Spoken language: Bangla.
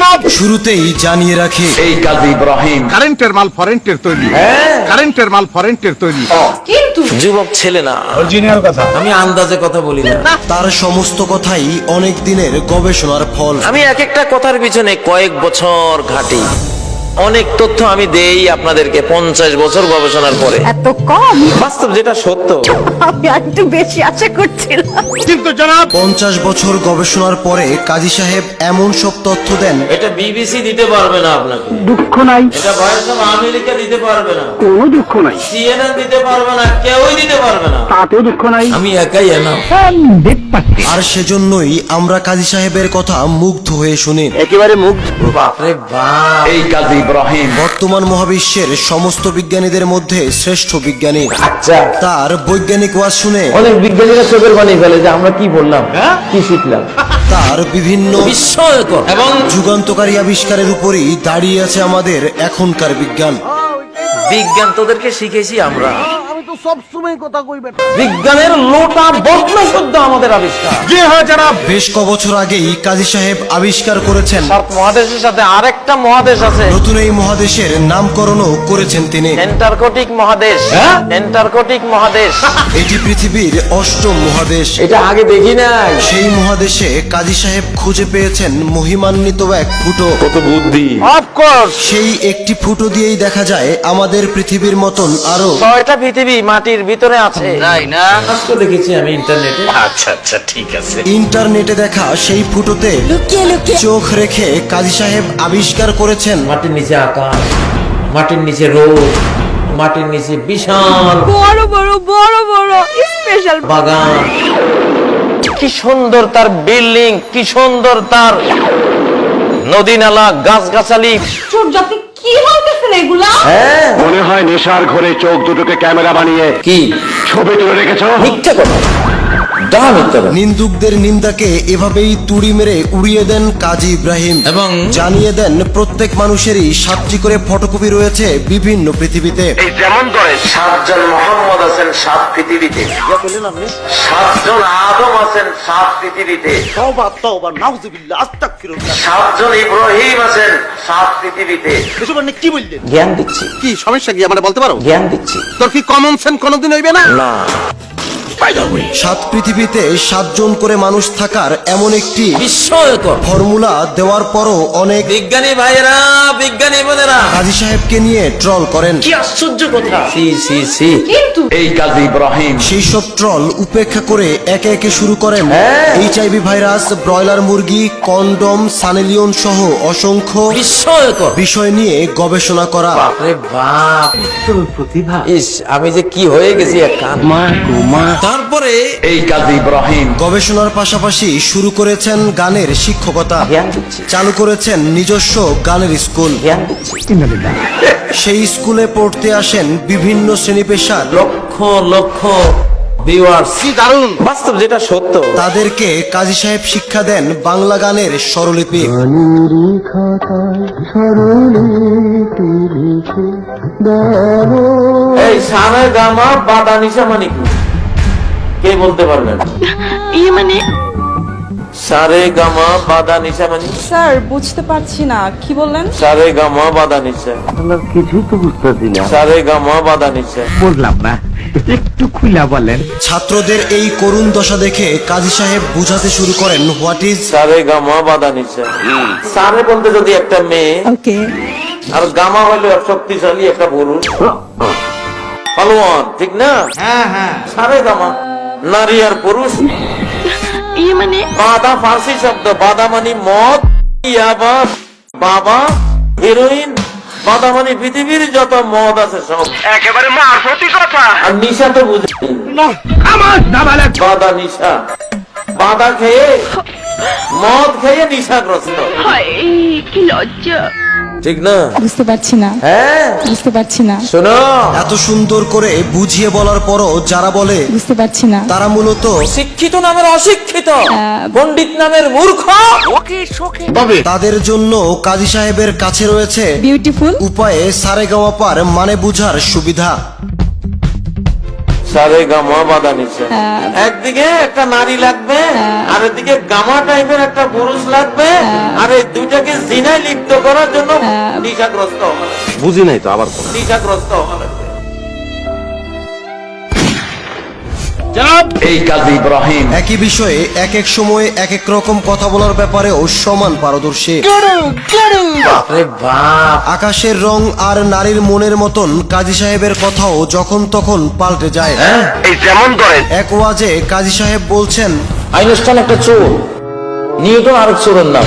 জনাব। শুরুতেই জানিয়ে রাখে এই কাজী ইব্রাহিম। কারেন্টের মাল ফরেন্টের তৈরি। কারেন্টের মাল ফরেন্টের তৈরি। কিন্তু যুবক ছেলে না। অরিজিনাল কথা। আমি আন্দাজে কথা বলি না। তার সমস্ত কথাই অনেক দিনের গবেষণার ফল। আমি এক একটা কথার পিছনে কয়েক বছর ঘাটি। অনেক তথ্য আমি দেই আপনাদেরকে পঞ্চাশ বছর গবেষণার পরে। এত কম? বাস্তব যেটা সত্য। আমি একটু বেশি আশা করছিলাম। কিন্তু জনাব পঞ্চাশ বছর গবেষণার পরে কাজী সাহেব এমন সব তথ্য দেন। এটা বিবিসি দিতে পারবে না আপনাকে। দুঃখ নাই। এটা ভয়েস অফ আমেরিকা দিতে পারবে না। কোনো দুঃখ নাই। সিএনএন দিতে পারবে না কেউই দিতে পারবে না। তাতেও দুঃখ নাই। আমি একাই এনা আর সেজন্যই আমরা কাজী সাহেবের কথা মুগ্ধ হয়ে শুনি। একেবারে মুগ্ধ বাপরে বাপ। এই কাজী ইব্রাহিম। বর্তমান মহাবিশ্বের সমস্ত বিজ্ঞানীদের মধ্যে শ্রেষ্ঠ বিজ্ঞানী। আচ্ছা। তার বৈজ্ঞানিক ওয়াজ শুনে অনেক বিজ্ঞানীরা চোখের বানিয়ে ফেলে যে আমরা কি বললাম কি শিখলাম। তার বিভিন্ন বিস্ময়কর। এবং যুগান্তকারী আবিষ্কারের উপরই দাঁড়িয়ে আছে আমাদের এখনকার বিজ্ঞান। বিজ্ঞান তোদেরকে শিখেছি আমরা। আমি তো সব সময় কথা কইবেন। বিজ্ঞানের লোটা বদল শুদ্ধ আমাদের আবিষ্কার। জি হ্যাঁ জনাব বেশ ক বছর আগেই কাজী সাহেব আবিষ্কার করেছেন সাত মহাদেশের সাথে আরেকটা মহাদেশ আছে। নতুন এই মহাদেশের নামকরণও করেছেন তিনি। এন্টার্কটিক মহাদেশ। এন্টার্কটিক মহাদেশ। এটি পৃথিবীর অষ্টম মহাদেশ। এটা আগে দেখি নাই। সেই মহাদেশে কাজী সাহেব খুঁজে পেয়েছেন মহিমান্বিত এক ফুটো। কত বুদ্ধি। অফকোর্স সেই একটি ফুটো দিয়েই দেখা যায় আমাদের পৃথিবীর মতন আরও ছয়টা পৃথিবী। মাটির ভিতরে আছে। তাই না? আজকে দেখেছি আমি ইন্টারনেটে। আচ্ছা আচ্ছা ঠিক আছে। ইন্টারনেটে দেখা সেই ফুটোতে লুকিয়ে লুকিয়ে। চোখ রেখে কাজী সাহেব আবিষ্কার করেছেন। মাটির নিচে আকাশ মাটির নিচে রোদ মাটির নিচে বিশাল বড় বড় বড় বড় স্পেশাল বাগান। কি সুন্দর তার বিল্ডিং কি সুন্দর তার নদী নালা গাছ গাছালি সূর্য আপনি কি বলতেছেন এগুলা? হ্যাঁ? মনে হয় নেশার ঘরে চোখ দুটোকে ক্যামেরা বানিয়ে কি? ছবি তুলে রেখেছ? মিথ্যা কথা। ডা মিথ্যা কথা নিন্দুকদের নিন্দাকে এভাবেই তুড়ি মেরে উড়িয়ে দেন কাজী ইব্রাহিম। এবং জানিয়ে দেন প্রত্যেক মানুষেরই সাতটি করে ফটোকপি রয়েছে বিভিন্ন পৃথিবীতে। এই যেমন করে সাতজন মোহাম্মদ আছেন সাত পৃথিবীতে। সাতজন আদম আছেন সাত পৃথিবীতে। সাতজন ইব্রাহিম আছেন সাত পৃথিবীতে। এসব আপনি কি বললেন জ্ঞান দিচ্ছি। কি সমস্যা কি? আমরা বলতে পারো? জ্ঞান দিচ্ছি। তোর কি কমন সেন্স কোনোদিন হইবে না? না। সাত পৃথিবীতে সাতজন করে মানুষ থাকার এমন একটি বিস্ময়কর। ফর্মুলা দেওয়ার পরও অনেক বিজ্ঞানী ভাইরা বিজ্ঞানী বোনেরা। কাজী সাহেবকে নিয়ে ট্রল করেন। কি আশ্চর্য কথা। সি সি সি। কিন্তু এই কাজী ইব্রাহিম। সেই সব ট্রল উপেক্ষা করে একে একে শুরু করেন হ্যাঁ। এইচআইভি ভাইরাস ব্রয়লার মুরগি কন্ডম সানেলিয়ন সহ অসংখ্য বিস্ময়কর। বিষয় নিয়ে গবেষণা করা। বাপরে বাপ। প্রতিভা। ইস আমি যে কি হয়ে গেছি এক তারপরে এই কাজী ইব্রাহিম। গবেষণার পাশাপাশি শুরু করেছেন গানের শিক্ষকতা। চালু করেছেন নিজস্ব গানের স্কুল। সেই স্কুলে পড়তে আসেন বিভিন্ন শ্রেণি পেশার লক্ষ লক্ষ দারুণ। বাস্তব যেটা সত্য। তাদেরকে কাজী সাহেব শিক্ষা দেন বাংলা গানের স্বরলিপি। এই সারা গামা বাদা মানে কে বলতে পারবেন? ইয়ে মানে সারে গামা বাদা নিশা মানে? স্যার বুঝতে পারছি না। কি বললেন? সারে গামা বাদা নিশা কিছুই তো বুঝতেছি না। সারে গামা বাদা নিশা বুঝলাম না একটু খুলা বলেন। ছাত্রদের এই করুণ দশা দেখে কাজী সাহেব বুঝাতে শুরু করেন হোয়াট ইজ সারে গামা বাদা নিশা সারে বলতে যদি একটা মেয়ে ওকে। আর গামা হলো শক্তিশালী একটা পুরুষ ফলোয়ান ঠিক না? হ্যাঁ হ্যাঁ। সারে গামা নারী আর পুরুষ ইয়ে মানে বাদা ফার্সি শব্দ বাদা মানে মদ ইয়াবা বাবা হিরোইন বাদা মানে পৃথিবীর যত মদ আছে সব। একেবারে মারফতি কথা। আর নিশা তো বুঝি আমার দাবালে বাদা নিশা। বাদা খেয়ে মদ খেয়ে নিশাগ্রস্ত। কি লজ্জা। ঠিক না? বুঝতে পারছি না। হ্যাঁ? বুঝতে পারছি না। শোনো। এত সুন্দর করে বুঝিয়ে বলার পরও যারা বলে বুঝতে পারছি না। তারা মূলত শিক্ষিত নামের অশিক্ষিত পণ্ডিত নামের মূর্খ। তাদের জন্য কাজী সাহেবের কাছে রয়েছে বিউটিফুল উপায়ে সারেগাওয়া পার মানে বুঝার সুবিধা। সারে গামা বাধা নিছে একদিকে একটা নারী লাগবে আর এদিকে গামা টাইপের একটা পুরুষ লাগবে আর এই দুইটাকে জিনায় লিপ্ত করার জন্য নিশাগ্রস্ত। বুঝি নাই তো আবার নিশাগ্রস্ত এই কাজী ইব্রাহিম। একই বিষয়ে এক এক সময়ে এক এক রকম কথা বলার ব্যাপারেও সমান পারদর্শী। আকাশের রং আর নারীর মনের মতন কাজী সাহেবের কথাও যখন তখন পাল্টে যায়। এই যেমন ধরেন এক ওয়াজে কাজী সাহেব বলছেন আইনস্টাইন একটা চোর। নিউটন আরেক চোরের নাম।